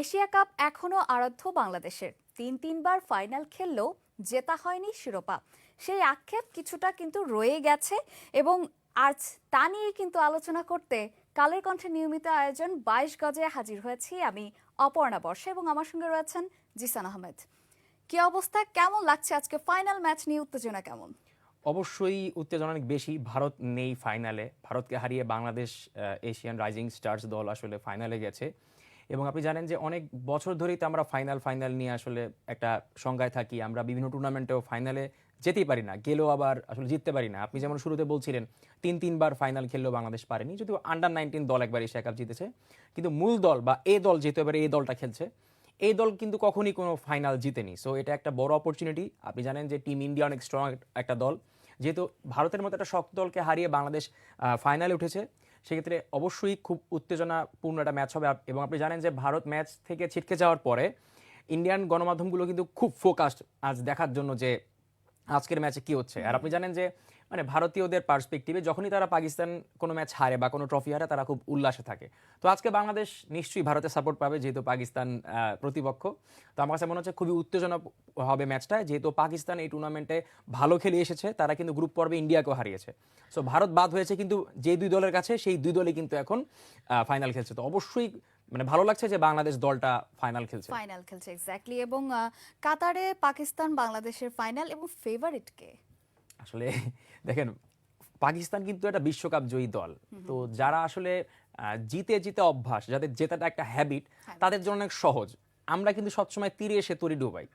Asia cup এখনও আরাধ্য বাংলাদেশের। তিন তিনবার ফাইনাল খেললেও জেতা হয়নি শিরোপা। সেই আক্ষেপ কিছুটা কিন্তু রয়ে গেছে এবং আজ তা নিয়ে কিন্তু আলোচনা করতে কালের কণ্ঠে নিয়মিত আয়োজন বাইশ গজে হাজির হয়েছি আমি অপর্ণা বর্ষা এবং আমার সঙ্গে রয়েছেন জিসান আহমেদ। কি অবস্থা? কেমন লাগছে আজকে ফাইনাল ম্যাচ নিয়ে? উত্তেজনা কেমন? অবশ্যই উত্তেজনা অনেক বেশি। ভারত নেই ফাইনালে। ভারতকে হারিয়ে বাংলাদেশ এশিয়ান রাইজিং স্টার্স দল আসলে ফাইনালে গেছে। এবং আপনি জানেন যে অনেক বছর ধরেই তো আমরা ফাইনাল ফাইনাল নিয়ে আসলে একটা সংজ্ঞায় থাকি। আমরা বিভিন্ন টুর্নামেন্টেও ফাইনালে যেতেই পারি না। গেলেও আবার আসলে জিততে পারি না। আপনি যেমন শুরুতে বলছিলেন, তিন, তিনবার ফাইনাল খেললেও বাংলাদেশ পারেনি। যদিও আন্ডার নাইনটিন দল একবার এশিয়া কাপ জিতেছে। কিন্তু মূল দল বা এ দল যেহেতু এবারে এই দলটা খেলছে এই দল কিন্তু কখনই কোনো ফাইনাল জিতেনি। সো এটা একটা বড় অপরচুনিটি আপনি জানেন যে টিম ইন্ডিয়া অনেক স্ট্রং একটা দল। যেহেতু ভারতের মতো একটা শক্ত দলকে হারিয়ে বাংলাদেশ ফাইনালে উঠেছে সেক্ষেত্রে অবশ্যই খুব উত্তেজনাপূর্ণ একটা ম্যাচ হবে। এবং আপনি জানেন যে ভারত ম্যাচ থেকে ছিটকে যাওয়ার পরে ইন্ডিয়ান গণমাধ্যমগুলো কিন্তু খুব ফোকাসড আজ দেখার জন্য যে আজকের ম্যাচে কি হচ্ছে। আর আপনি জানেন যে মানে ভারতীয়দের পার্সপেক্টিভে যখনই তারা পাকিস্তান কোনো ম্যাচ হারে বা কোনো ট্রফি হারে, তারা খুব উল্লাসে থাকে। তো আজকে বাংলাদেশ নিশ্চয়ই ভারতের সাপোর্ট পাবে, যেহেতু পাকিস্তান প্রতিপক্ষ। তো আমার কাছে মনে হচ্ছে খুবই উত্তেজনা হবে ম্যাচটা যেহেতু পাকিস্তান এই টুর্নামেন্টে ভালো খেলে এসেছে, তারা কিন্তু গ্রুপ পর্বে ইন্ডিয়াকেও হারিয়েছে। সো ভারত বাদ হয়েছে কিন্তু যে দুই দলের কাছে, সেই দুই দলই কিন্তু এখন ফাইনাল খেলছে। তো অবশ্যই মানে ভালো লাগছে যে বাংলাদেশ দলটা ফাইনাল খেলছে। ফাইনাল খেলছে এক্স্যাক্টলি এবং কাতারে পাকিস্তান বাংলাদেশের ফাইনাল এবং ফেভারিট কে? আসলে দেখেন পাকিস্তান কিন্তু একটা বিশ্বকাপ জয়ী দল। তো যারা আসলে জিতে জিতে অভ্যাস যাদের জেতাটা একটা হ্যাবিট তাদের জন্য অনেক সহজ। আমরা কিন্তু সবসময় তীরে এসে তরি ডুবাই।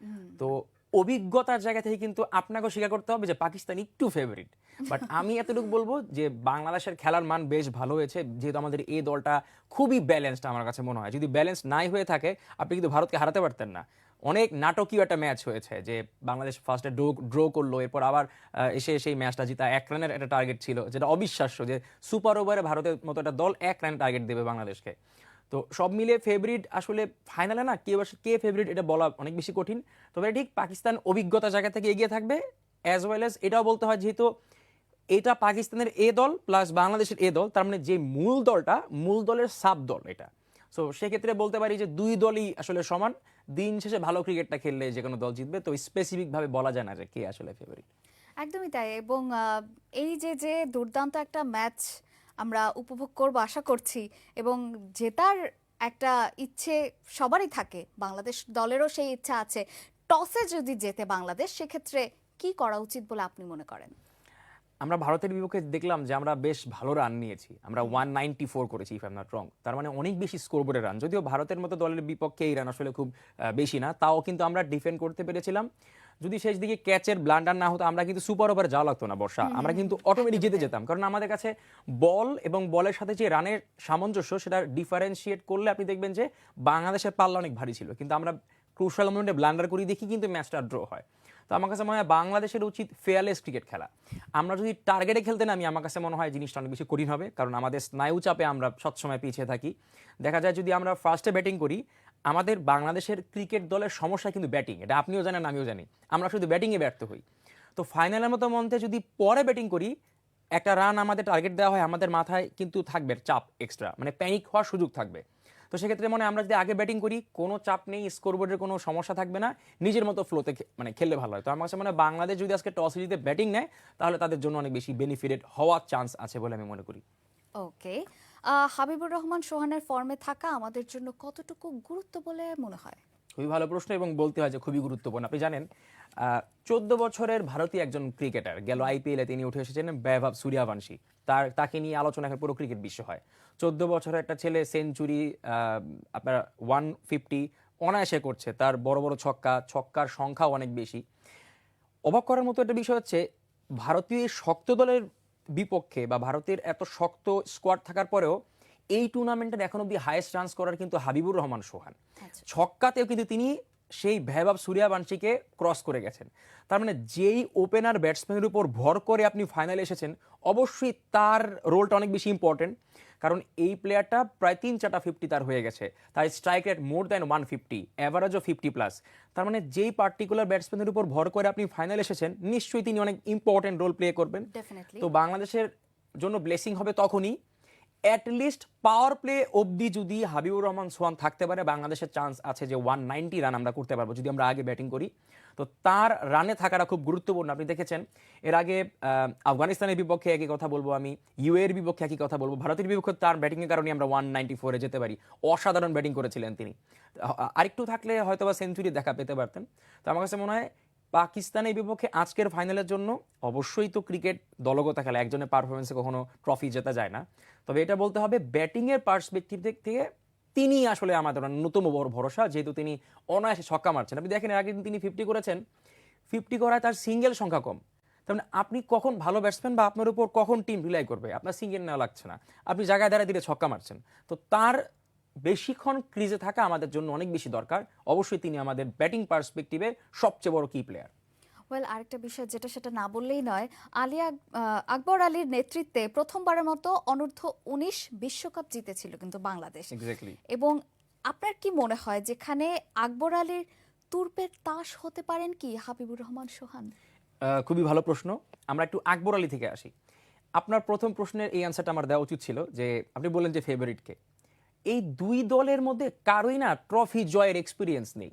তো অভিজ্ঞতার জায়গা থেকে কিন্তু আপনাকেও স্বীকার করতে হবে যে পাকিস্তান একটু ফেভারিট বাট আমি এতটুকু বলব যে বাংলাদেশের খেলার মান বেশ ভালো হয়েছে। যেহেতু আমাদের এই দলটা খুবই ব্যালেন্সড আমার কাছে মনে হয়। যদি ব্যালেন্স নাই হয়ে থাকে আপনি কিন্তু ভারতকে হারাতে পারতেন না। অনেক নাটকীয় একটা ম্যাচ হয়েছে যে বাংলাদেশ ফার্স্টে ড্র ড্র করল, এরপর আবার এসে সেই ম্যাচটা জিতা, এক রানের একটা টার্গেট ছিল যেটা অবিশ্বাস্য যে সুপার ওভারে ভারতের মতো একটা দল এক রানের টার্গেট দেবে বাংলাদেশকে। তো সব মিলে ফেভারিট আসলে ফাইনালে না, কে কে ফেভারিট এটা বলা অনেক বেশি কঠিন। তবে ঠিক পাকিস্তান অভিজ্ঞতা জায়গা থেকে এগিয়ে থাকবে অ্যাজ ওয়েল অ্যাজ এটাও বলতে হয় যেহেতু এটা পাকিস্তানের এ দল প্লাস বাংলাদেশের এ দল, তার মানে যে মূল দলটা, মূল দলের সাব দল এটা। সো সেক্ষেত্রে বলতে পারি যে দুই দলই আসলে সমান। দিন শেষে ভালো ক্রিকেটটা খেললে যে কোনো দল জিতবে। তো স্পেসিফিকভাবে বলা যায় না যে কে আসলে ফেভারিট একদমই তাই। এবং এই যে যে দুর্দান্ত একটা ম্যাচ আমরা উপভোগ করব, আশা করছি, এবং জেতার একটা ইচ্ছে সবারই থাকে, বাংলাদেশ দলেরও সেই ইচ্ছা আছে। টসে যদি জেতে বাংলাদেশ, সেক্ষেত্রে কি করা উচিত বলে আপনি মনে করেন? আমরা ভারতের বিপক্ষে দেখলাম যে আমরা বেশ ভালো রান নিয়েছি। আমরা ওয়ান নাইনটি ফোর করেছি ইফ এম নট রং তার মানে অনেক বেশি স্কোরবোর্ডের রান যদিও ভারতের মতো দলের বিপক্ষে এই রান আসলে খুব বেশি না তাও কিন্তু আমরা ডিফেন্ড করতে পেরেছিলাম। যদি শেষ দিকে ক্যাচের ব্লান্ডার না হতো আমরা কিন্তু সুপার ওভার যাওয়া লাগতো না বর্ষা। আমরা কিন্তু অটোমেটিক জিতে যেতাম। কারণ আমাদের কাছে বল এবং বলের সাথে যে রানের সামঞ্জস্য সেটা ডিফারেন্সিয়েট করলে আপনি দেখবেন যে বাংলাদেশের পাল্লা অনেক ভারী ছিল। কিন্তু আমরা ক্রুশাল মোমেন্টে ব্লান্ডার করি দেখি কিন্তু ম্যাচটা ড্র হয়। তো আমার কাছে মনে হয় বাংলাদেশের উচিত ফেয়ারলেস ক্রিকেট খেলা। আমরা যদি টার্গেটে খেলতে নামি, আমার কাছে মনে হয় জিনিসটা অনেক বেশি কঠিন হবে, কারণ আমাদের স্নায়ু চাপে আমরা সবসময় পিছিয়ে থাকি। দেখা যায় যদি আমরা ফার্স্টে ব্যাটিং করি, আমাদের বাংলাদেশের ক্রিকেট দলের সমস্যা কিন্তু ব্যাটিং এটা আপনিও জানেন, আমিও জানি। আমরা শুধু ব্যাটিংয়ে ব্যর্থ হই। তো ফাইনালের মতো মন্থে যদি পরে ব্যাটিং করি, একটা রান আমাদের টার্গেট দেওয়া হয়, আমাদের মাথায় কিন্তু থাকবে চাপ এক্সট্রা মানে প্যানিক হওয়ার সুযোগ থাকবে। তো সেক্ষেত্রে মনে আমরা যদি আগে ব্যাটিং করি কোনো চাপ নেই স্কোরবোর্ডের কোনো সমস্যা থাকবে না নিজের মতো ফ্লোতে মানে খেললে ভালো হয়। তো আমার কাছে মনে বাংলাদেশ যদি আজকে টস জিতে ব্যাটিং নেয় তাহলে তাদের জন্য অনেক বেশি বেনিফিটেড হওয়ার চান্স আছে বলে আমি মনে করি। ওকে হাবিবুর রহমান সোহানের ফর্মে থাকা আমাদের জন্য কতটুকু গুরুত্ব বলে মনে হয়? খুবই ভালো প্রশ্ন এবং বলতে হয় যে খুবই গুরুত্বপূর্ণ। আপনি জানেন চোদ্দ বছরের ভারতীয় একজন ক্রিকেটার গেল আইপিএলে তিনি উঠে এসেছেন বৈভব সূর্যবংশী। তার তাকে নিয়ে আলোচনা এখন পুরো ক্রিকেট বিশ্ব হয়। চোদ্দ বছরের একটা ছেলে সেঞ্চুরি আপনার ওয়ান ফিফটি অনায়াসে করছে। তার বড় বড় ছক্কা ছক্কার সংখ্যাও অনেক বেশি। অবাক করার মতো একটা বিষয় হচ্ছে ভারতীয় শক্ত দলের বিপক্ষে বা ভারতের এত শক্ত স্কোয়াড থাকার পরেও এই টুর্নামেন্টের এখন অব্দি হায়েস্ট রান্স করার কিন্তু হাবিবুর রহমান সোহান। আচ্ছা। ছক্কাতেও কিন্তু তিনি সেই ভৈভব সূর্যবংশীকে ক্রস করে গেছেন। তার মানে যেই ওপেনার ব্যাটসম্যানের উপর ভর করে আপনি ফাইনালে এসেছেন অবশ্যই তার রোলটা অনেক বেশি ইম্পর্টেন্ট কারণ এই প্লেয়ারটা প্রায় তিন চারটা ফিফটি তার হয়ে গেছে। তার strike rate more than one fifty অ্যাভারেজও fifty plus তার মানে যেই পার্টিকুলার ব্যাটসম্যানের উপর ভর করে আপনি ফাইনাল এসেছেন নিশ্চয়ই তিনি অনেক ইম্পর্টেন্ট রোল প্লে করবেন। তো বাংলাদেশের জন্য ব্লেসিং হবে তখনই অ্যাটলিস্ট পাওয়ার প্লে অবধি যদি হাবিবুর রহমান সোহান থাকতে পারে, বাংলাদেশের চান্স আছে যে ওয়ান নাইনটি রান আমরা করতে পারব, যদি আমরা আগে ব্যাটিং করি। তো তার রানে থাকাটা খুব গুরুত্বপূর্ণ। আপনি দেখেছেন, এর আগে আফগানিস্তানের বিপক্ষে একই কথা বলব আমি ইউ এর বিপক্ষে একই কথা বলব। ভারতের বিপক্ষে তার ব্যাটিংয়ের কারণে আমরা ওয়ান নাইনটি ফোরে যেতে পারি। অসাধারণ ব্যাটিং করেছিলেন তিনি। আরেকটু থাকলে হয়তো বা সেঞ্চুরি দেখা পেতে পারতেন। তো আমার কাছে মনে হয়, পাকিস্তানের বিপক্ষে আজকের ফাইনালের জন্য অবশ্যই তো ক্রিকেট দলগত খেলা, একজনের পারফরমেন্সে কখনো ট্রফি জেতা যায় না। তবে এটা বলতে হবে ব্যাটিংয়ের পার্সপেক্টিভ দিক থেকে তিনি আসলে আমাদের অন্যতম বড় ভরসা, যেহেতু তিনি অনায়াসে ছক্কা মারছেন। আপনি দেখেন, এর আগে দিন তিনি ফিফটি করেছেন ফিফটি করায় তার সিঙ্গেল সংখ্যা কম। তার মানে আপনি কখন ভালো ব্যাটসম্যান বা আপনার উপর কখন টিম রিলাই করবে? আপনার সিঙ্গেল নেওয়া লাগছে না। আপনি জায়গায় দাঁড়ায় দিলে ছক্কা মারছেন। তো তার বেশিক্ষণ ক্রিজে থাকা আমাদের জন্য অনেক বেশি দরকার। অবশ্যই তিনি আমাদের ব্যাটিং পার্সপেক্টিভে সবচেয়ে বড় কি প্লেয়ার ওয়েল আরেকটা বিষয় যেটা সেটা না বললেই নয়। আলী আক- আহ, আকবর আলীর নেতৃত্বে প্রথমবারের মতো অনূর্ধ্ব উনিশ বিশ্বকাপ জিতেছিল কিন্তু বাংলাদেশ। এবং আপনার কি মনে হয় যেখানে আকবর আলীর তুর্পের তাস হতে পারেন কি হাবিবুর রহমান সোহান? খুবই ভালো প্রশ্ন। আমরা একটু আকবর আলী থেকে আসি। আপনার প্রথম প্রশ্নের এই অ্যান্সারটা আমার দেওয়া উচিত ছিল যে আপনি বললেন যে ফেভারিটকে এই দুই দলের মধ্যে কারোই না ট্রফি জয়ের এক্সপিরিয়েন্স নেই।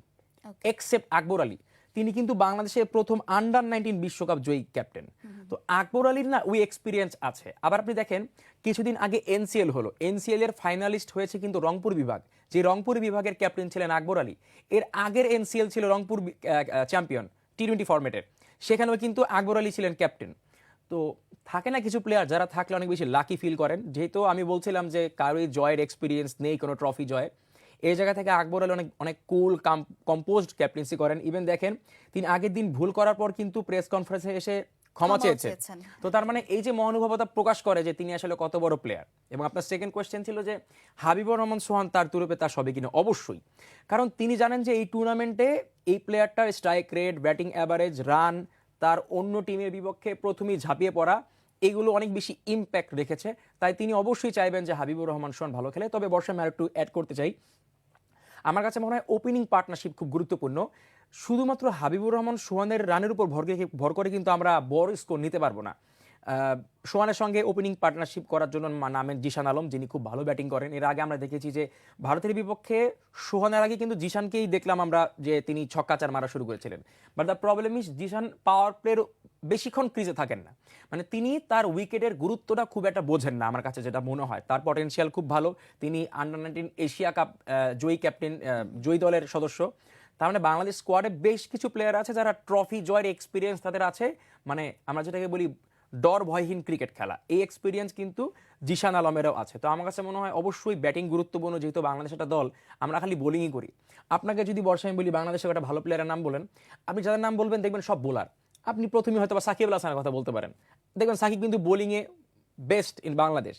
এক্সেপ্ট আকবর আলী। তিনি কিন্তু বাংলাদেশের প্রথম আন্ডার নাইনটিন বিশ্বকাপ জয়ী ক্যাপ্টেন তো আকবর আলীর না ওই এক্সপিরিয়েন্স আছে। আবার আপনি দেখেন, কিছুদিন আগে এনসিএল হলো। এনসিএল এর ফাইনালিস্ট হয়েছে কিন্তু রংপুর বিভাগ। যে রংপুর বিভাগের ক্যাপ্টেন ছিলেন আকবর আলী। এর আগের এনসিএল ছিল রংপুর চ্যাম্পিয়ন টি টোয়েন্টি ফরম্যাটের সেখানেও কিন্তু আকবর আলী ছিলেন ক্যাপ্টেন তো থাকে না কিছু প্লেয়ার যারা থাকলে অনেক বেশি লাকি ফিল করেন। যেহেতু আমি বলছিলাম যে কারোই জয়ের এক্সপিরিয়েন্স নেই, কোনো ট্রফি জয়। এই জায়গা থেকে আকবর আলী অনেক অনেক কুল কম্পোজড ক্যাপ্টেন্সি করেন। ইভেন দেখেন তিনি আগের দিন ভুল করার পর কিন্তু প্রেস কনফারেন্সে এসে ক্ষমা চেয়েছেন। তো তার মানে এই যে মহানুভবতা প্রকাশ করে যে তিনি আসলে কত বড় প্লেয়ার এবং আপনার সেকেন্ড কোয়েশ্চেন ছিল যে হাবিবুর রহমান সোহান তার তুরুপে তার সবে কিনা? অবশ্যই। কারণ তিনি জানেন যে এই টুর্নামেন্টে এই প্লেয়ারটার strike rate batting average run তার অন্য টিমের বিপক্ষে প্রথমেই ঝাঁপিয়ে পড়া। এগুলো অনেক বেশি ইম্প্যাক্ট রেখেছে। তাই তিনি অবশ্যই চাইবেন যে হাবিবুর রহমান সোহান ভালো খেলে। তবে বর্ষা আমি একটু অ্যাড করতে চাই। আমার কাছে মনে হয় ওপেনিং পার্টনারশিপ খুব গুরুত্বপূর্ণ। শুধুমাত্র হাবিবুর রহমান, সোহানের রানের উপর ভর ভর করে কিন্তু আমরা বড় স্কোর নিতে পারব না। সোহানের সঙ্গে ওপেনিং পার্টনারশিপ করার জন্য নামেন জিশান আলম, যিনি খুব ভালো ব্যাটিং করেন। এর আগে আমরা দেখেছি যে ভারতের বিপক্ষে সোহানের আগে কিন্তু জিশানকেই দেখলাম আমরা যে তিনি ছক্কাচার মারা শুরু করেছিলেন। But the problem is Zishan power প্লের বেশিক্ষণ ক্রিজে থাকেন না। মানে তিনি তার উইকেটের গুরুত্বটা খুব একটা বোঝেন না আমার কাছে যেটা মনে হয়। তার পটেনশিয়াল খুব ভালো। তিনি আন্ডার নাইনটিন এশিয়া কাপ জয়ী ক্যাপ্টেন জয়ী দলের সদস্য। তার মানে বাংলাদেশ স্কোয়াডে বেশ কিছু প্লেয়ার আছে যারা ট্রফি জয়ের এক্সপিরিয়েন্স তাদের আছে। মানে আমরা যেটাকে বলি ডর ভয়হীন ক্রিকেট খেলা। এই এক্সপিরিয়েন্স কিন্তু জিশান আলমেরও আছে। তো আমার কাছে মনে হয় অবশ্যই ব্যাটিং গুরুত্বপূর্ণ যেহেতু বাংলাদেশ একটা দল, আমরা খালি বোলিংই করি। আপনাকে যদি বর্ষায় বলি বাংলাদেশের একটা ভালো প্লেয়ারের নাম বলেন, আপনি যাদের নাম বলবেন দেখবেন সব বোলার আপনি প্রথমে হয়তো বা সাকিব আল হাসানের কথা বলতে পারেন। দেখবেন সাকিব কিন্তু বোলিংয়ে বেস্ট ইন বাংলাদেশ।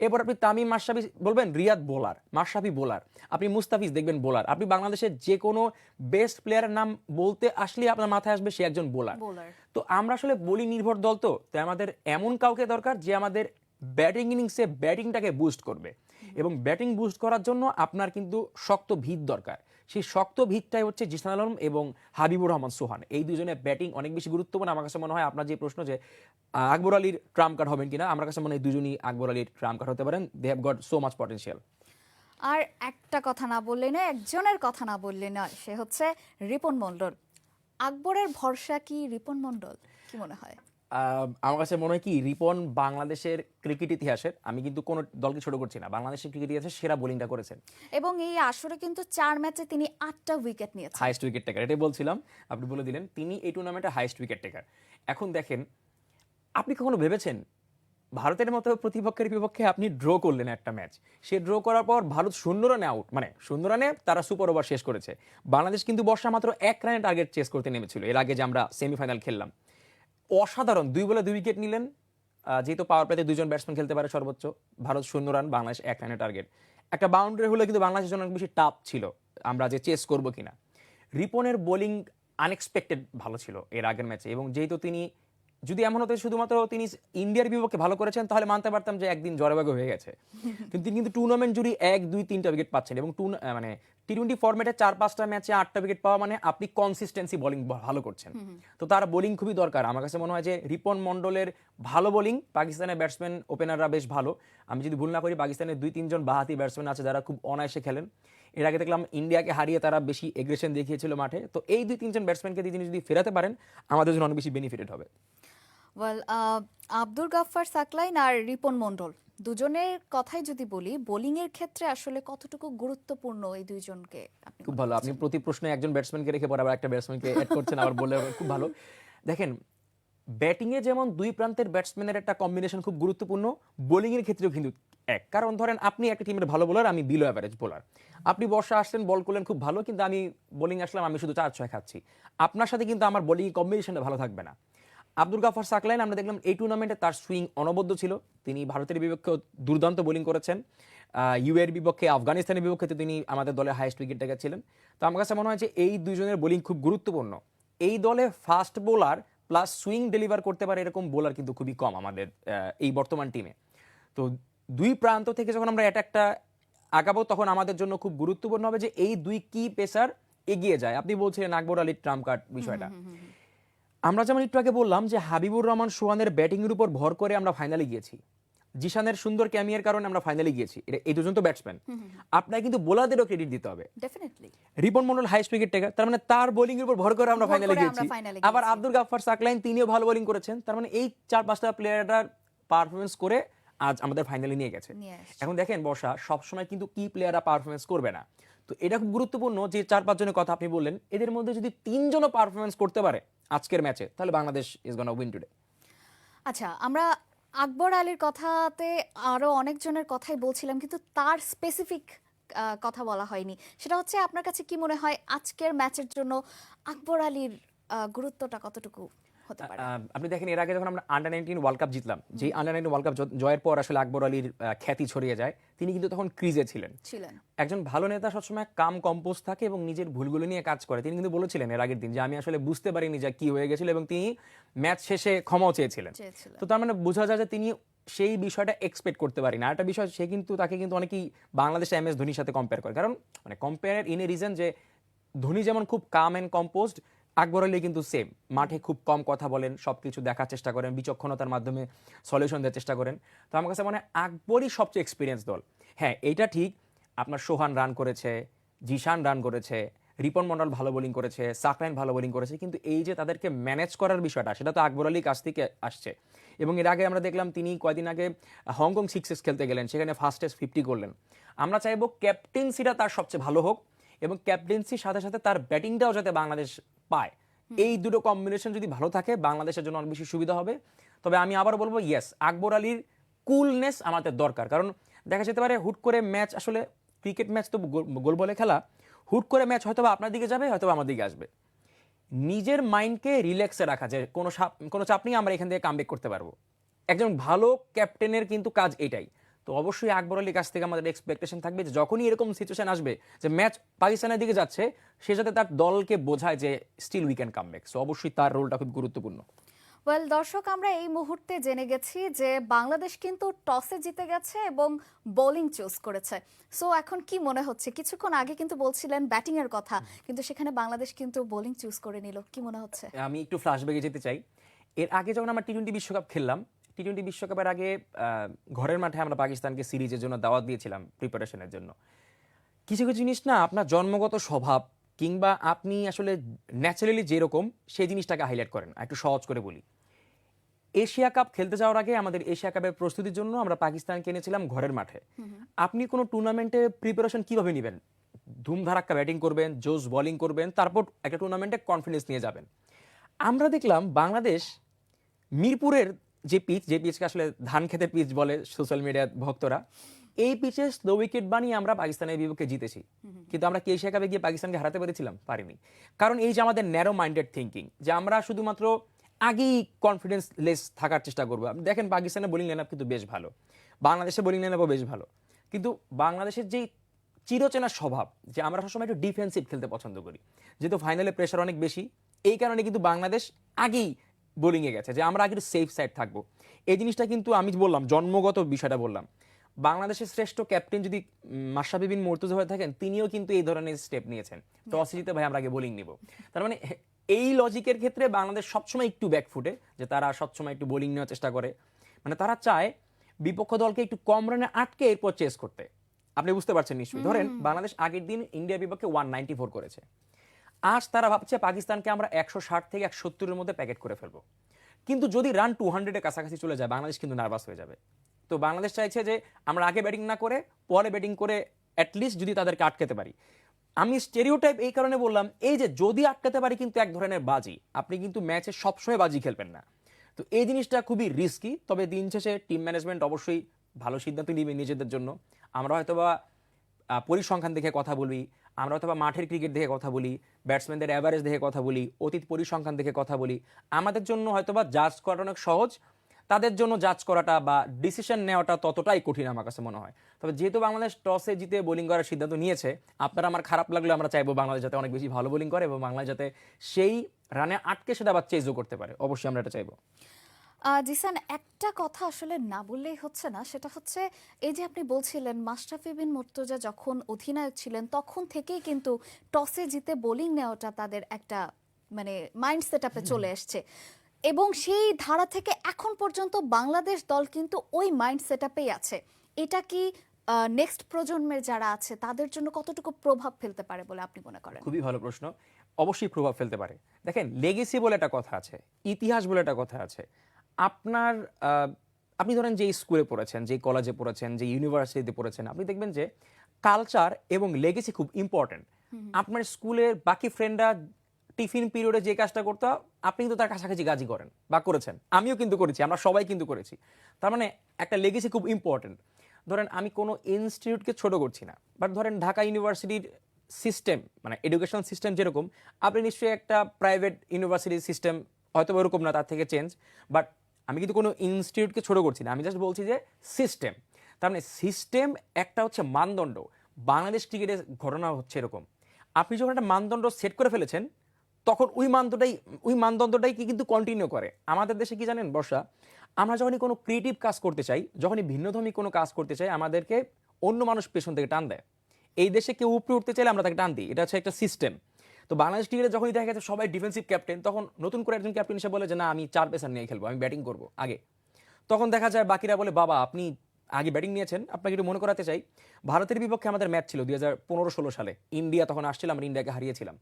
এরপর আপনি তামিম মাশরাফি বলবেন রিয়াদ বোলার মাশরাফি বোলার। আপনি মুস্তাফিজ দেখবেন বোলার। আপনি বাংলাদেশের যে কোনো বেস্ট প্লেয়ারের নাম বলতে আসলে আপনার মাথায় আসবে সে একজন বোলার। বোলার। তো আমরা আসলে বলি নির্ভর দল তো তাই আমাদের এমন কাউকে দরকার যে আমাদের ব্যাটিং ইনিংসে ব্যাটিংটাকে বুস্ট করবে। এবং ব্যাটিং বুস্ট করার জন্য আপনার কিন্তু শক্ত ভিত দরকার। সেই শক্ত ভিতটাই হচ্ছে জিসান আলম এবং হাবিবুর রহমান সোহান। এই দুজনের ব্যাটিং অনেক বেশি গুরুত্বপূর্ণ। আমার কাছে মনে হয় আপনার যে প্রশ্ন যে আকবর আলীর ট্রাম কার্ড হবেন কিনা, আমার কাছে মনে হয় দুজনই আকবর আলীর ট্রাম কার্ড হতে পারেন। They have got so much potential আর একটা কথা না বললে না একজনের কথা না বললে নয়, সে হচ্ছে রিপন মণ্ডল। আকবরের ভরসা কি রিপন মণ্ডল? কি মনে হয়? আমার কাছে মনে হয় কি রিপন বাংলাদেশের ক্রিকেট ইতিহাসের আমি কিন্তু কোনো দলকে ছোট করছি না বাংলাদেশের ক্রিকেট ইতিহাসে সেরা বোলিংটা করেছেন। এবং এই আসরে কিন্তু চার ম্যাচে তিনি আটটা উইকেট নিয়েছেন। হাইস্ট উইকেট টেকার এটাই বলছিলাম আপনি বলে দিলেন তিনি এই টুর্নামেন্টে হাইস্ট উইকেট টেকার এখন দেখেন আপনি কখনো ভেবেছেন ভারতের মতো প্রতিপক্ষের বিপক্ষে আপনি ড্র করলেন একটা ম্যাচ সে ড্র করার পর ভারত শূন্য রানে আউট মানে শূন্য রানে তারা সুপার ওভার শেষ করেছে। বাংলাদেশ কিন্তু বর্ষা মাত্র এক রানে টার্গেট চেস করতে নেমেছিল এর আগে যে আমরা সেমিফাইনাল খেললাম। অসাধারণ। দুই বলে দুই উইকেট নিলেন। যেহেতু পাওয়ার প্লেতে দুজন ব্যাটসম্যান খেলতে পারে সর্বোচ্চ, ভারত শূন্য রান বাংলাদেশ এক রানের টার্গেট একটা বাউন্ডারি হলে কিন্তু বাংলাদেশের জন্য অনেক বেশি টাফ ছিল, আমরা যে চেস করব কিনা। রিপনের বোলিং আনএক্সপেক্টেড ভালো ছিল এর আগের ম্যাচে এবং যেহেতু তিনি যদি এমন হতে শুধুমাত্র তিনি ইন্ডিয়ার বিপক্ষে ভালো করেছেন তাহলে মানতে পারতাম যে একদিন জরাবাগ হয়ে গেছে। কিন্তু তিনি কিন্তু টুর্নামেন্ট জুড়ি এক দুই তিনটা উইকেট পাচ্ছেন এবং আহ, মানে টি টোয়েন্টি ফর্মেটে চার পাঁচটা ম্যাচে আটটা উইকেট পাওয়া মানে আপনি কনসিস্টেন্সি বোলিং ভালো করছেন। তো তার বোলিং খুবই দরকার। আমার কাছে মনে হয় যে রিপন মন্ডলের ভালো বোলিং পাকিস্তানের ব্যাটসম্যান ওপেনাররা বেশ ভালো। আমি যদি ভুল না করি পাকিস্তানের দুই তিনজন বাহাতি ব্যাটসম্যান আছে যারা খুব অনায়াসে খেলেন। এর আগে দেখলাম ইন্ডিয়াকে হারিয়ে তারা বেশি এগ্রেশন দেখিয়েছিল মাঠে। তো এই দুই তিনজন ব্যাটসম্যানকে তিনি যদি ফেরাতে পারেন আমাদের জন্য অনেক বেশি বেনিফিটেড হবে। ওয়েল আব্দুল গাফফার সাকলাইন আর রিপন মন্ডল দুজনের কথাই যদি বলি বোলিং এর ক্ষেত্রে আসলে কতটুকু গুরুত্বপূর্ণ এই দুইজনকে খুব ভালো। আপনি প্রতি প্রশ্নে একজন ব্যাটসম্যানকে রেখে পরে আবার একটা ব্যাটসম্যানকে অ্যাড করছেন আবার বলে খুব ভালো। দেখেন ব্যাটিংয়ে যেমন দুই প্রান্তের ব্যাটসম্যানের একটা কম্বিনেশন খুব গুরুত্বপূর্ণ বোলিংয়ের ক্ষেত্রেও কিন্তু এক। কারণ ধরেন আপনি একটা টিমের ভালো বোলার আমি বিলো অ্যাভারেজ বোলার আপনি বর্ষা আসলেন বল করলেন খুব ভালো কিন্তু আমি বোলিং আসলাম আমি শুধু চার ছয় খাচ্ছি। আপনার সাথে কিন্তু আমার বোলিং কম্বিনেশনটা ভালো থাকবে না। আব্দুল গাফার সাকলাইন, আমরা দেখলাম এই টুর্নামেন্টে তার সুইং অনবদ্য ছিল। তিনি ভারতের বিপক্ষে দুর্দান্ত বোলিং করেছেন। ইউএর বিপক্ষে, আফগানিস্তানের বিপক্ষে তিনি আমাদের দলের হাইয়েস্ট উইকেট গেছিলেন তো আমার কাছে মনে হয় যে এই দুইজনের বোলিং খুব গুরুত্বপূর্ণ। এই দলে fast bowler plus swing deliver করতে পারে এরকম বোলার কিন্তু খুবই কম আমাদের এই বর্তমান টিমে তো দুই প্রান্ত থেকে যখন আমরা অ্যাটাকটা আগাবো, তখন আমাদের জন্য খুব গুরুত্বপূর্ণ হবে যে এই দুই কি পেসার এগিয়ে যায়। আপনি বলছিলেন আকবর আলীর ট্রাম্প কার্ড বিষয়টা। আমরা যেমন একটু আগে বললাম যে হাবিবুর রহমান সোহানের ব্যাটিং এর উপর ভর করে আমরা ফাইনালে গিয়েছি। জিশানের সুন্দর ক্যামিয়ার কারণে আমরা ফাইনালে গিয়েছি। এটা এই দুজন তো ব্যাটসম্যান আপনাকে কিন্তু বোলারদেরও ক্রেডিট দিতে হবে। Ripon Mondal highest wicket taker তার মানে তার বোলিং এর উপর ভর করে আমরা ফাইনালে গিয়েছি। আবার আব্দুল গাফফার সাকলাইন তিনিও ভালো বোলিং করেছেন। তার মানে এই চার পাঁচটা প্লেয়ারটার পারফরমেন্স করে আজ আমাদের ফাইনালে নিয়ে গেছে। এখন দেখেন বর্ষা সবসময় কিন্তু কি প্লেয়াররা পারফরমেন্স করবে না। তো এটা খুব গুরুত্বপূর্ণ যে চার পাঁচজনের কথা আপনি বললেন এদের মধ্যে যদি তিনজনও পারফরমেন্স করতে পারে আজকের ম্যাচে, তাহলে Bangladesh is gonna win today আচ্ছা আমরা আকবর আলীর কথাতে আরও অনেকজনের কথাই বলছিলাম, কিন্তু তার স্পেসিফিক কথা বলা হয়নি। সেটা হচ্ছে আপনার কাছে কি মনে হয় আজকের ম্যাচের জন্য আকবর আলীর গুরুত্বটা কতটুকু? হতে পারে। আপনি দেখেন এর আগে যখন আমরা আন্ডার নাইনটিন ওয়ার্ল্ড কাপ জিতলাম যে আন্ডার নাইনটিন ওয়ার্ল্ড কাপ জয়ের পর আসলে আকবর আলীর খ্যাতি ছড়িয়ে যায় তিনি কিন্তু তখন ক্রিজে ছিলেন। ছিলেন। একজন ভালো নেতা সবসময় কাম কম্পোজ থাকে এবং নিজের ভুলগুলো নিয়ে কাজ করে। তিনি কিন্তু বলেছিলেন এর আগের দিন যে আমি আসলে বুঝতে পারিনি যে কি হয়ে গেছিল এবং তিনি ম্যাচ শেষে ক্ষমাও চেয়েছিলেন। চেয়েছিলেন। তো তার মানে বোঝা যায় যে তিনি সেই বিষয়টা এক্সপেক্ট করতে পারি না একটা বিষয় সে কিন্তু তাকে কিন্তু অনেকেই বাংলাদেশে এম এস ধোনির সাথে কম্পেয়ার করে। কারণ মানে কম্পেয়ার ইন এ রিজন যে ধোনি যেমন খুব calm and composed Akbar Ali কিন্তু সেম মাঠে খুব কম কথা বলেন সব কিছু দেখার চেষ্টা করেন, বিচক্ষণতার মাধ্যমে সলিউশন দেওয়ার চেষ্টা করেন। তো আমার কাছে মনে হয় আকবরই সবচেয়ে এক্সপিরিয়েন্স দল। হ্যাঁ এইটা ঠিক, আপনার সোহান রান করেছে, জিশান রান করেছে, রিপন মন্ডল ভালো বোলিং করেছে সাকলাইন ভালো বোলিং করেছে, কিন্তু এই যে তাদেরকে ম্যানেজ করার বিষয়টা, সেটা তো আকবর আলীর কাছ থেকে আসছে। এবং এর আগে আমরা দেখলাম তিনি কয়দিন আগে হংকং সিক্সেস খেলতে গেলেন, সেখানে ফার্স্টেস্ট ফিফটি করলেন। আমরা চাইব ক্যাপ্টেন্সিটা তার সবচেয়ে ভালো হোক এবং ক্যাপ্টেন্সির সাথে সাথে তার ব্যাটিংটাও যাতে বাংলাদেশ পায়। এই দুটো কম্বিনেশন যদি ভালো থাকে বাংলাদেশের জন্য অনেক বেশি সুবিধা হবে। তবে আমি আবার বলব ইয়েস আকবর আলীর কুলনেস আমাদের দরকার। কারণ দেখা যেতে পারে হুট করে ম্যাচ আসলে ক্রিকেট ম্যাচ তো গোল- বলে খেলা। হুট করে ম্যাচ হয়তো আপনার দিকে যাবে হয়তো আমার দিকে আসবে। নিজের মাইন্ডকে রিল্যাক্সে রাখা যে কোনো কোনো চাপ নিয়ে আমরা এখান থেকে কামব্যাক করতে পারব। একজন ভালো ক্যাপ্টেনের কিন্তু কাজ এটাই। তো অবশ্যই আকবর আলীর কাছ থেকে আমাদের এক্সপেকটেশন থাকবে যে যখনই এরকম সিচুয়েশন আসবে যে ম্যাচ পাকিস্তানের দিকে যাচ্ছে সে যাতে তার দলকে বোঝায় যে still we can comeback so অবশ্যই তার রোলটা খুব গুরুত্বপূর্ণ। ওয়েল দর্শক আমরা এই মুহূর্তে জেনে গেছি যে বাংলাদেশ কিন্তু টসে জিতে গেছে এবং বোলিং চুজ করেছে। সো এখন কি মনে হচ্ছে? কিছুক্ষণ আগে কিন্তু বলছিলেন ব্যাটিং এর কথা কিন্তু সেখানে বাংলাদেশ কিন্তু বোলিং চুজ করে নিল। কি মনে হচ্ছে? আমি একটু ফ্ল্যাশব্যাকে যেতে চাই। এর আগে যখন আমরা টি টোয়েন্টি বিশ্বকাপ খেললাম টি টোয়েন্টি বিশ্বকাপের আগে ঘরের মাঠে আমরা পাকিস্তানকে সিরিজের জন্য দাওয়াত দিয়েছিলাম প্রিপারেশনের জন্য। কিছু কিছু জিনিস না আপনার জন্মগত স্বভাব কিংবা আপনি আসলে ন্যাচারালি যেরকম সেই জিনিসটাকে হাইলাইট করেন। একটু সহজ করে বলি। এশিয়া কাপ খেলতে যাওয়ার আগে আমাদের এশিয়া কাপের প্রস্তুতির জন্য আমরা পাকিস্তানকে এনেছিলাম ঘরের মাঠে। আপনি কোনো টুর্নামেন্টে প্রিপারেশন কীভাবে নেবেন? ধুমধারাক্কা ব্যাটিং করবেন জোস বলিং করবেন তারপর একটা টুর্নামেন্টে কনফিডেন্স নিয়ে যাবেন। আমরা দেখলাম বাংলাদেশ মিরপুরের যে পিচ যে পিচকে আসলে ধান খেতে পিচ বলে সোশ্যাল মিডিয়ার ভক্তরা, এই পিচে স্লো উইকেট বানিয়ে আমরা পাকিস্তানের বিপক্ষে জিতেছি। কিন্তু আমরা কি এশিয়া কাপে গিয়ে পাকিস্তানকে হারাতে পেরেছিলাম? পারিনি। কারণ এই যে আমাদের ন্যারো মাইন্ডেড থিঙ্কিং যে আমরা শুধুমাত্র আগেই কনফিডেন্স লেস থাকার চেষ্টা করব। দেখেন পাকিস্তানের বোলিং লাইন কিন্তু বেশ ভালো। বাংলাদেশের বোলিং লাইন বেশ ভালো। কিন্তু বাংলাদেশের যেই চিরচেনা স্বভাব, যে আমরা সবসময় একটু ডিফেন্সিভ খেলতে পছন্দ করি, যেহেতু ফাইনালে প্রেশার অনেক বেশি, এই কারণে কিন্তু বাংলাদেশ আগেই বোলিংয়ে গেছে যে আমরা আগে সেফ সাইড থাকব। এই জিনিসটা কিন্তু আমি বললাম জন্মগত বিষয়টা বললাম। বাংলাদেশের শ্রেষ্ঠ ক্যাপ্টেন যদি মাশরাফি বিন মুর্তজা হয়ে থাকেন তিনিও কিন্তু এই ধরনের স্টেপ নিয়েছেন। টস জিতে ভাই আমরা আগে বোলিং নিব। তার মানে এই লজিকের ক্ষেত্রে বাংলাদেশ সবসময় একটু ব্যাকফুটে যে তারা সবসময় একটু বোলিং নেওয়ার চেষ্টা করে। মানে তারা চায় বিপক্ষ দলকে একটু কম রানে আটকে এরপর চেস করতে। আপনি বুঝতে পারছেন নিশ্চয়ই। ধরেন বাংলাদেশ আগের দিন ইন্ডিয়ার বিপক্ষে ওয়ান নাইনটি ফোর করেছে। আজ তারা ভাবছে পাকিস্তানকে আমরা একশো ষাট থেকে একশো সত্তরের মধ্যে প্যাকেট করে ফেলব। কিন্তু যদি রান টু হান্ড্রেডের কাছাকাছি চলে যায় বাংলাদেশ কিন্তু নার্ভাস হয়ে যাবে। তো বাংলাদেশ চাইছে যে আমরা আগে ব্যাটিং না করে পরে ব্যাটিং করে অ্যাটলিস্ট যদি তাদেরকে আটকাতে পারি। আমি স্টেরিওটাইপ এই কারণে বললাম এই যে যদি আটকাতে পারি কিন্তু এক ধরনের বাজি আপনি কিন্তু ম্যাচে সবসময় বাজি খেলবেন না। তো এই জিনিসটা খুবই রিস্কি তবে দিন শেষে টিম ম্যানেজমেন্ট অবশ্যই ভালো সিদ্ধান্ত নিবে নিজেদের জন্য। আমরা হয়তোবা আহ, পরিসংখ্যান দেখে কথা বলি আমরা অথবা মাঠের ক্রিকেট দেখে কথা বলি ব্যাটসম্যানদের অ্যাভারেজ দেখে কথা বলি, অতীত পরিসংখ্যান দেখে কথা বলি, আমাদের জন্য হয়তোবা জাজ করাটা অনেক সহজ, তাদের জন্য জাজ করাটা বা ডিসিশন নেওয়াটা ততটাই কঠিন আমার কাছে মনে হয়। তবে যেহেতু বাংলাদেশ টসে জিতে বোলিং করার সিদ্ধান্ত নিয়েছে, আপনার আমার খারাপ লাগলে আমরা চাইব বাংলাদেশ যাতে অনেক বেশি ভালো বোলিং করে এবং বাংলাদেশ যাতে সেই রানে আটকে সেটা আবার চেজও করতে পারে। অবশ্যই আমরা এটা চাইব। জিসান একটা কথা আসলে না বললেই হচ্ছে না। সেটা হচ্ছে এই যে আপনি বলছিলেন মাশরাফি বিন মুর্তজা যখন অধিনায়ক ছিলেন তখন থেকেই কিন্তু টসে জিতে বোলিং নেওয়াটা তাদের একটা মানে মাইন্ড সেট আপে চলে এসছে। এবং সেই ধারা থেকে এখন পর্যন্ত বাংলাদেশ দল কিন্তু ওই মাইন্ড সেট আপেই আছে। এটা কি নেক্সট প্রজন্মের যারা আছে তাদের জন্য কতটুকু প্রভাব ফেলতে পারে বলে আপনি মনে করেন? খুবই ভালো প্রশ্ন। অবশ্যই প্রভাব ফেলতে পারে। দেখেন লেগেসি বলে একটা কথা আছে ইতিহাস বলে একটা কথা আছে। আপনার আপনি ধরেন যে স্কুলে পড়েছেন যে কলেজে পড়েছেন যে ইউনিভার্সিটিতে পড়েছেন আপনি দেখবেন যে কালচার এবং লেগেসি খুব ইম্পর্টেন্ট আপনার স্কুলের বাকি ফ্রেন্ডরা টিফিন পিরিয়ডে যে কাজটা করতো আপনি কিন্তু তার কাছাকাছি কাজই করেন বা করেছেন। আমিও কিন্তু করেছি আমরা সবাই কিন্তু করেছি। তার মানে একটা লেগেসি খুব ইম্পর্টেন্ট ধরেন আমি কোনো ইনস্টিটিউটকে ছোট করছি না বাট ধরেন ঢাকা ইউনিভার্সিটির সিস্টেম মানে এডুকেশন সিস্টেম যেরকম আপনি নিশ্চয়ই একটা প্রাইভেট ইউনিভার্সিটির সিস্টেম হয়তো ওরকম না তার থেকে চেঞ্জ বাট আমি কিন্তু কোনো ইনস্টিটিউটকে ছোটো করছি না, আমি জাস্ট বলছি যে সিস্টেম তার মানে সিস্টেম একটা হচ্ছে মানদণ্ড। বাংলাদেশ ক্রিকেটের ঘটনা হচ্ছে এরকম। আপনি যখন একটা মানদণ্ড সেট করে ফেলেছেন, তখন ওই মানদণ্ডটাই ওই মানদণ্ডটাই কি কিন্তু কন্টিনিউ করে। আমাদের দেশে কি জানেন বর্ষা? আমরা যখনই কোনো ক্রিয়েটিভ কাজ করতে চাই, যখনই ভিন্নধর্মী কোনো কাজ করতে চাই, আমাদেরকে অন্য মানুষ পেছন থেকে টান দেয়। এই দেশে কেউ উপরে উঠতে চাইলে আমরা তাকে টান দিই। এটা হচ্ছে একটা সিস্টেম তো বাংলাদেশ ক্রিকেটে যখনই দেখা গেছে সবাই ডিফেন্সিভ ক্যাপ্টেন তখন নতুন করে একজন ক্যাপ্টেন এসে বলে যে, না, আমি চার পেসার নিয়ে খেলব, আমি ব্যাটিং করব। আগে। তখন দেখা যায় বাকিরা বলে, বাবা, আপনি আগে ব্যাটিং নিয়েছেন, আপনাকে একটু মনে করাতে চাই। ভারতের বিপক্ষে আমাদের ম্যাচ ছিল দুই হাজার পনেরো ষোলো সালে। ইন্ডিয়া তখন আসছিল, আমরা ইন্ডিয়াকে হারিয়েছিলাম।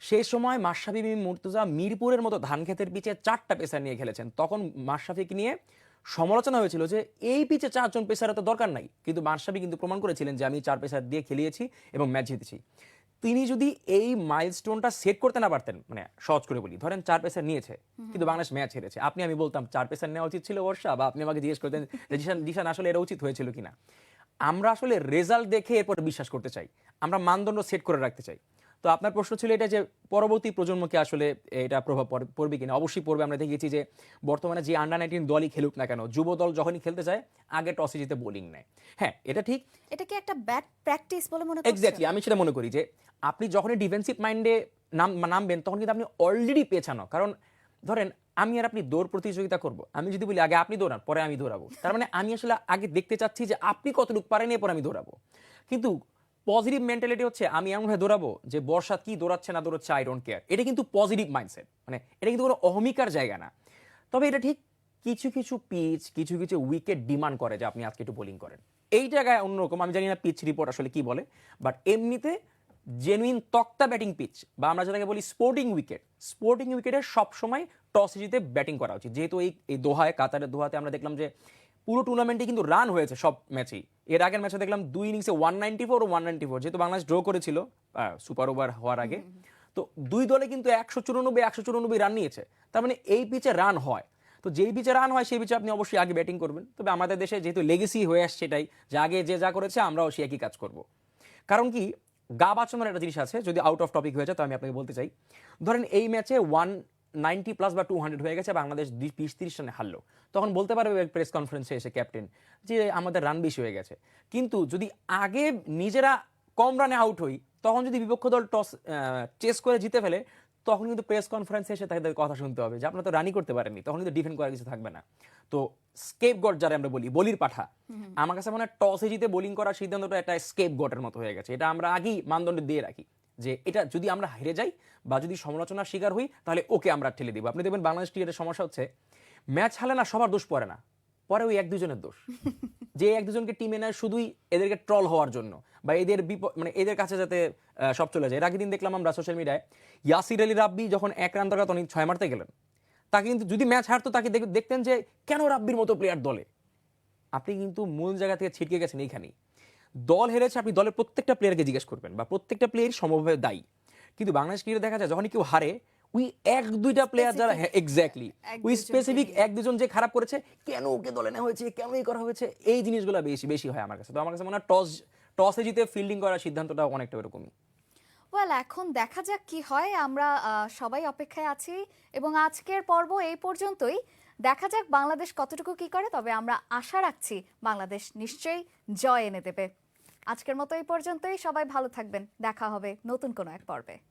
সেই সময় মাশরাফি বিন মুর্তুজা মিরপুরের মতো ধান ক্ষেতের পিচে চারটা পেসার নিয়ে খেলেছেন। তখন মাশরাফিকে নিয়ে সমালোচনা হয়েছিল যে, এই পিচে চারজন পেসার তো দরকার নাই। কিন্তু মাশরাফি কিন্তু প্রমাণ করেছিলেন যে, আমি চার পেসার দিয়ে খেলিয়েছি এবং ম্যাচ জিতেছি। তিনি যদি এই মাইলস্টোনটা সেট করতে না পারতেন মানে সহজ করে বলি ধরেন চার পেসার নিয়েছে কিন্তু বাংলাদেশ ম্যাচ হেরেছে। আপনি আমি বলতাম চার পেসার নেওয়া উচিত ছিল বর্ষা বা আপনি আমাকে জিজ্ঞেস করতেন জিশান জিশান আসলে এটা উচিত হয়েছিল কিনা। আমরা আসলে রেজাল্ট দেখে এরপর বিশ্বাস করতে চাই। আমরা মানদণ্ড সেট করে রাখতে চাই। তো আপনার প্রশ্ন ছিল এটা যে পরবর্তী প্রজন্মকে আসলে এটা প্রভাব পড়ে- পড়বে কিনা? অবশ্যই পড়বে। আমরা দেখেছি যে বর্তমানে যে আন্ডার নাইনটিন দলই খেলুক না কেন যুব দল যখনই খেলতে যায় আগে টসে জিতে বোলিং নেয়। হ্যাঁ এটা ঠিক। এটা কি একটা ব্যাড প্র্যাকটিস বলে মনে এক্স্যাক্টলি আমি সেটা মনে করি যে আপনি যখনই ডিফেন্সিভ মাইন্ডে নাম নামবেন তখন কিন্তু আপনি অলরেডি পেছানো। কারণ ধরেন আমি আর আপনি দৌড় প্রতিযোগিতা করব। আমি যদি বলি আগে আপনি দৌড়ান পরে আমি দৌড়াবো। তার মানে আমি আসলে আগে দেখতে চাচ্ছি যে আপনি কতটুকু পারেন এরপর আমি দৌড়াবো। কিন্তু পজিটিভ মেন্টালিটি হচ্ছে, আমি এমনভাবে দৌড়াবো যে বর্ষা কি দৌড়াচ্ছে না দৌড়াচ্ছে আই ডোন্ট কেয়ার এটা কিন্তু পজিটিভ মাইন্ডসেট মানে এটা কিন্তু কোনো অহমিকার জায়গা না। তবে এটা ঠিক কিছু কিছু পিচ কিছু কিছু উইকেট ডিমান্ড করে যে আপনি আজকে একটু বোলিং করেন। এই জায়গায় অন্যরকম, আমি জানি না পিচ রিপোর্ট আসলে কি বলে বাট এমনিতে জেনুইন তক্তা ব্যাটিং পিচ বা আমরা যেটাকে বলি স্পোর্টিং উইকেট স্পোর্টিং উইকেটে সবসময় টস জিতে ব্যাটিং করা উচিত। যেহেতু এই এই দোহায়, কাতারের দোহাতে আমরা দেখলাম যে পুরো টুর্নামেন্টে কিন্তু রান হয়েছে সব ম্যাচেই এর আগের ম্যাচে দেখলাম দুই ইনিংসে one ninety four one ninety four যেহেতু বাংলাদেশ ড্র করেছিল সুপার ওভার হওয়ার আগে। তো দুই দলে কিন্তু একশো চুরানব্বই একশো চুরানব্বই রান নিয়েছে। তার মানে এই পিচে রান হয়। তো যেই পিচে রান হয় সেই পিচে আপনি অবশ্যই আগে ব্যাটিং করবেন। তবে আমাদের দেশে যেহেতু লেগেসি হয়ে আসছে এটাই যে আগে যে যা করেছে আমরাও সেই একই কাজ করব। কারণ কি গা বাঁচানোর একটা জিনিস আছে যদি আউট অফ টপিক হয়ে যায় তো আমি আপনাকে বলতে চাই। ধরেন এই ম্যাচে ওয়ান নাইনটি প্লাস বা টু হান্ড্রেড হয়ে গেছে বাংলাদেশ বিশ তিরিশ রানে হারলো। তখন বলতে পারবে প্রেস কনফারেন্সে এসে ক্যাপ্টেন যে আমাদের রান বেশি হয়ে গেছে। কিন্তু যদি আগে নিজেরা কম রানে আউট হই তখন যদি বিপক্ষ দল টস চেস করে জিতে ফেলে তখন কিন্তু প্রেস কনফারেন্সে এসে তাদের কথা শুনতে হবে যে আপনারা তো রানি করতে পারেননি তখন কিন্তু ডিফেন্ড করার কিছু থাকবে না। তো স্কেপ গট যারা আমরা বলি বলির পাঠা। আমার কাছে মনে হয় টসে জিতে বোলিং করার সিদ্ধান্তটা একটা স্কেপ গটের মতো হয়ে গেছে। এটা আমরা আগেই মানদণ্ড দিয়ে রাখি। যে এটা যদি আমরা হেরে যাই বা যদি সমালোচনার শিকার হই তাহলে ওকে আমরা ঠেলে দিব। আপনি দেখবেন বাংলাদেশ ক্রিকেটের সমস্যা হচ্ছে ম্যাচ হালে না সবার দোষ পড়ে না পরে ওই এক দুজনের দোষ। যে এক দুজনকে টিমে নেয় শুধুই এদেরকে ট্রল হওয়ার জন্য বা এদের মানে এদের কাছে যাতে সব চলে যায়। এর আগের দিন দেখলাম আমরা সোশ্যাল মিডিয়ায় ইয়াসির আলী রাব্বি যখন এক রান দরকার তখন ছয় মারতে গেলেন। তাকে কিন্তু যদি ম্যাচ হারতো তাকে দেখতেন যে কেন রাব্বির মতো প্লেয়ার দলে? আপনি কিন্তু মূল জায়গা থেকে ছিটকে গেছেন এইখানেই। দল হেরেছে আপনি দলের প্রত্যেকটা প্লেয়ারকে জিজ্ঞেস করবেন বা প্রত্যেকটা প্লেয়ারই সমভাবে দায়ী। কিন্তু বাংলাদেশ ক্রিকেটে দেখা যায় যখনই কেউ হারে উই এক দুইটা প্লেয়ার যারা এক্স্যাক্টলি এক উই স্পেসিফিক এক দুজন যে খারাপ করেছে কেন ওকে দলে নেওয়া হয়েছে কেন এই করা হয়েছে এই জিনিসগুলো বেশি বেশি হয় আমার কাছে। তো আমার কাছে মনে হয় টস টসে জিতে ফিল্ডিং করার সিদ্ধান্তটা অনেকটা এরকমই ওয়েল এখন দেখা যাক কি হয়। আমরা সবাই অপেক্ষায় আছি এবং আজকের পর্ব এই পর্যন্তই। দেখা যাক বাংলাদেশ কতটুকু কি করে তবে আমরা আশা রাখছি বাংলাদেশ নিশ্চয়ই জয় এনে দেবে। আজকের মতো এই পর্যন্তই। সবাই ভালো থাকবেন। দেখা হবে নতুন কোনো এক পর্বে।